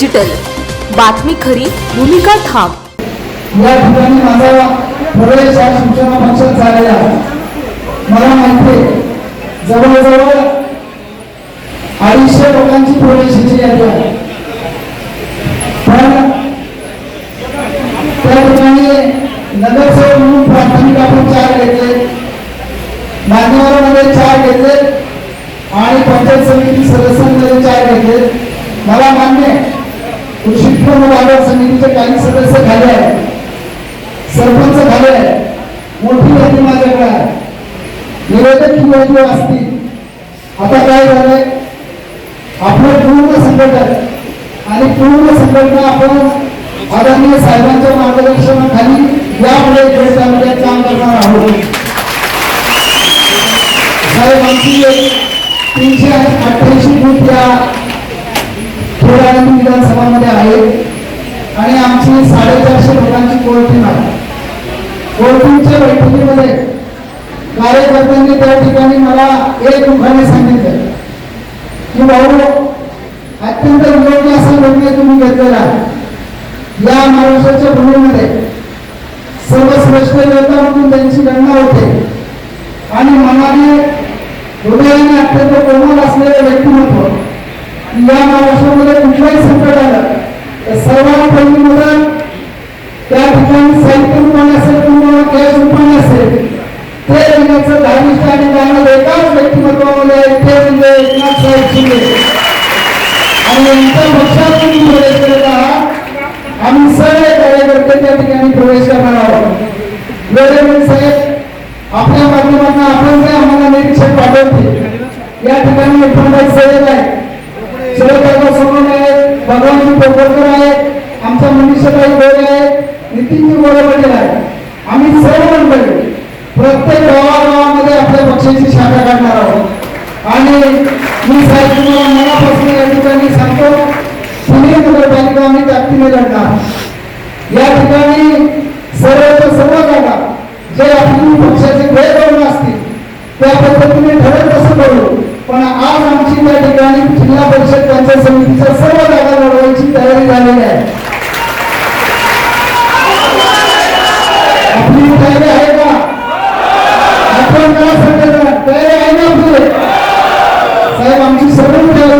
Digital बातमी खरी भूमिका ठाम. या ठिकाणी माझा प्रवेश हा शिक्षण पक्षात झालेला आहे मला माहिती जवळजवळ अडीचशे लोकांची प्रवेशाची यादी आहे. पण त्या ठिकाणी नगरसेवक म्हणून प्राथमिक आपण चार घेतले मान्यवरांमध्ये चार घेतले आणि पंचायत समिती सदस्यांमध्ये चार घेतले. मला मान्य आहे कृषी बाजार समितीचे काही सदस्य झाले आहेत. सरपंच झाले आहेत. मोठी यादी माझ्याकडे आहे. निवेदक ही यादी असतील आता काय झालंय? आपलं पूर्ण संघटन आणि पूर्ण संकटना आपण आदरणीय साहेबांच्या मार्गदर्शनाखाली यापुढे खेळ तालुक्यात काम करणार आहोत. साहेब आमची तीनशे अठ्ठ्याऐंशी फूट या खेळाडू विधानसभामध्ये आहे साडेचारशे लोकांची कोर आहे. कोर बैठकीमध्ये कार्यकर्त्यांनी त्या ठिकाणी मला एक मुखाने सांगितलं. की भाऊ अत्यंत योग्य असा निर्णय तुम्ही घेतलेला आहे. या महाराष्ट्राच्या भूमीमध्ये सर्वश्रेष्ठ नेता म्हणून त्यांची गणना होते. आणि मनाने हृदयाने अत्यंत कोमल असलेले व्यक्तिमत्व. या महाराष्ट्रामध्ये कुठलंही संकट आलं तर सर्वात पहिली मदत ठिकाणी साहित्य रूपाने असेल किंवा कॅश रूपाने असेल ते देण्याचं धार्मिक आणि त्यांना एकाच व्यक्तिमत्वामध्ये ते म्हणजे एकनाथ साहेब शिंदे आणि यांच्या पक्षातून प्रवेश करत आहात. आम्ही सर्व कार्यकर्ते त्या ठिकाणी प्रवेश करणार आहोत. वेळेवर साहेब आपल्या माध्यमातून आपण जे आम्हाला निरीक्षक पाठवते या ठिकाणी एकनाथ साहेब आहे शरददादा सोनवणे आहेत. भगवान पोपरकर आहेत. आमच्या मनीषाबाई गोरे आहेत. नितीनजी गोरे पाटील आहे आम्ही सर्व मंडळी प्रत्येक गावागावामध्ये आपल्या पक्षाची शाखा काढणार आहोत. आणि मी साहेब तुम्हाला मनापासून या ठिकाणी सांगतो पुणे नगरपालिका आम्ही ताकदीने लढणार. या ठिकाणी सर्व सर्व जागा जे आपली पक्षाचे गैरवर्ण असतील त्या पद्धतीने ठरत असं करू. पण आज आमची त्या ठिकाणी जिल्हा परिषद पंचायत समितीच्या सर्व जागा लढवायची तयारी झालेली आहे. साहेब आमची सर्व